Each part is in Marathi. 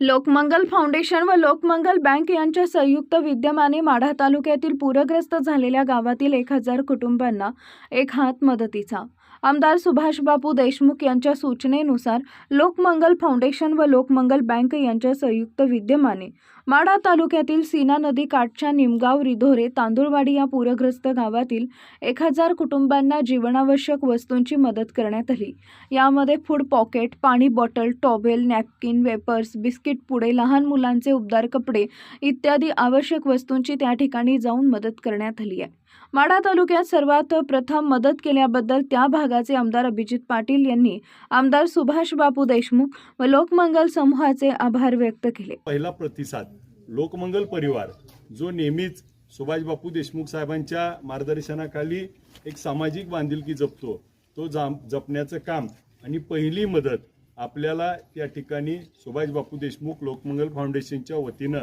लोकमंगल फाउंडेशन व लोकमंगल बँक यांच्या संयुक्त विद्यमाने माढा तालुक्यातील पूरग्रस्त झालेल्या गावातील एक हजार कुटुंबांना एक हात मदतीचा. आमदार सुभाषबापू देशमुख यांच्या सूचनेनुसार लोकमंगल फाउंडेशन व लोकमंगल बँक यांच्या संयुक्त विद्यमाने माढा तालुक्यातील सीना नदी काठच्या निमगाव रिधोरे तांदुळवाडी या पूरग्रस्त गावातील एक हजार कुटुंबांना जीवनावश्यक वस्तूंची मदत करण्यात आली. यामध्ये फूड पॉकेट पाणी bottle towel napkin wafers biscuit पुडे लहान मुलांचे उबदार कपडे इत्यादी आवश्यक वस्तूंची त्या ठिकाणी जाऊन मदत करण्यात आली आहे. माढा तालुक्यात सर्वात प्रथम मदत केल्याबद्दल त्या भागाचे आमदार अभिजित पाटील यांनी आमदार सुभाष बापू देशमुख व लोकमंगल समूहाचे आभार व्यक्त केले. पहिला प्रतिसाद लोकमंगल परिवार जो नेहमीच सुभाष बापू देशमुख साहेबांच्या मार्गदर्शनाखाली एक सामाजिक बांधिलकी जपतो तो जाम जपण्याचं काम आणि पहिली मदत आपल्याला त्या ठिकाणी सुभाष बापू देशमुख लोकमंगल फाउंडेशनच्या वतीनं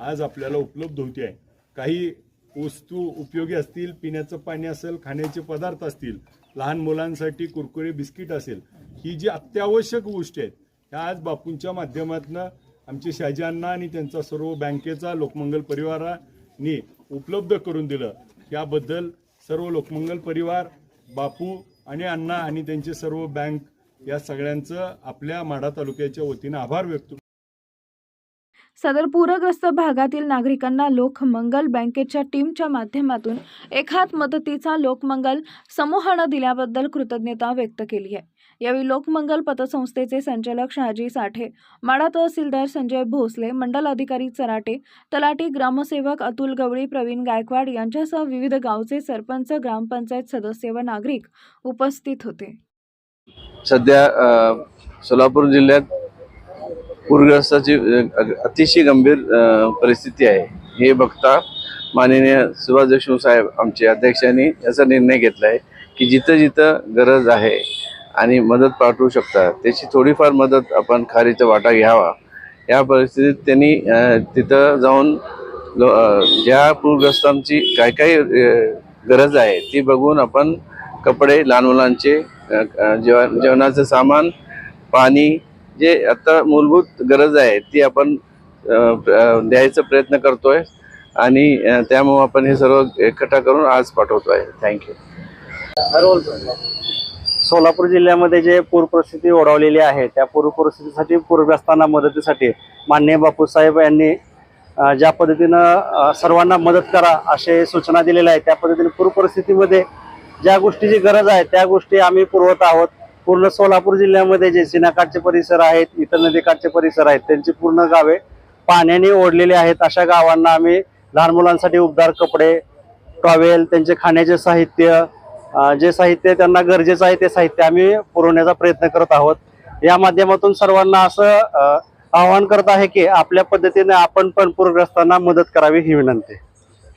आज आपल्याला उपलब्ध होते आहे. काही वस्तू उपयोगी असतील पिण्याचं पाणी असेल खाण्याचे पदार्थ असतील लहान मुलांसाठी कुरकुरे बिस्किट असेल ही जी अत्यावश्यक गोष्टी आहेत ह्या आज बापूंच्या माध्यमातून आमचे शहाजीअण्णा आणि त्यांचा सर्व बँकेचा लोकमंगल परिवाराने उपलब्ध करून दिलं. याबद्दल सर्व लोकमंगल परिवार बापू आणि अण्णा आणि त्यांचे सर्व बँक या सगळ्यांचं आपल्या माढा तालुक्याच्या वतीनं आभार व्यक्त सदर पूरग्रस्त भागातील नागरिकांना लोकमंगल बँकेच्या टीमच्या माध्यमातून एखाद मदतीचा लोकमंगल समूहानं दिल्याबद्दल कृतज्ञता व्यक्त केली आहे. यावेळी लोकमंगल पतसंस्थेचे संचालक शहाजी साठे माडा तहसीलदार संजय भोसले मंडल अधिकारी चराटे तलाटी ग्रामसेवक अतुल गवळी प्रवीण गायकवाड यांच्यासह विविध गावचे सरपंच ग्रामपंचायत सदस्य व नागरिक उपस्थित होते. सध्या सोलापूर जिल्ह्यात पूरग्रस्ताची अतिशय गंभीर परिस्थिती आहे. हे बघता माननीय सुभाष देशमुख साहेब आमचे अध्यक्षांनी याचा निर्णय घेतला आहे की जिथं जिथं गरज आहे आणि मदत पाठवू शकता त्याची थोडीफार मदत आपण खारीचा वाटा घ्यावा. या परिस्थितीत त्यांनी तिथं जाऊन लो ज्या पूरग्रस्तांची काय काय गरज आहे ती बघून आपण कपडे लहान मुलांचे जेवणाचं सामान पाणी जे आता मूलभूत गरज आहे ती आपण द्यायचा प्रयत्न करतोय आणि त्यामुळे आपण हे सर्व एकटा करून आज पाठवतो आहे. थँक्यू सोलापूर जिल्ह्यामध्ये जे पूर परिस्थिती ओढवलेली आहे त्या पूर परिस्थितीसाठी पूरग्रस्तांना मदतीसाठी मान्य बापूसाहेब यांनी ज्या पद्धतीनं सर्वांना मदत करा असे सूचना दिलेल्या आहेत त्या पद्धतीने पूर परिस्थितीमध्ये ज्या गोष्टीची गरज आहे त्या गोष्टी आम्ही पुरवत आहोत. पूर्ण सोलापूर जिल्ह्यामध्ये जे सिनाकाठचे परिसर आहेत इतर नदीकाठचे परिसर आहेत त्यांची पूर्ण गावे पाण्याने ओढलेली आहेत. अशा गावांना आम्ही लहान मुलांसाठी उबदार कपडे टॉवेल त्यांचे खाण्याचे साहित्य जे साहित्य त्यांना गरजेचं आहे ते साहित्य आम्ही पुरवण्याचा प्रयत्न करत आहोत. या माध्यमातून सर्वांना असं आवाहन करत आहे की आपल्या पद्धतीने आपण पण पूरग्रस्तांना मदत करावी ही विनंती.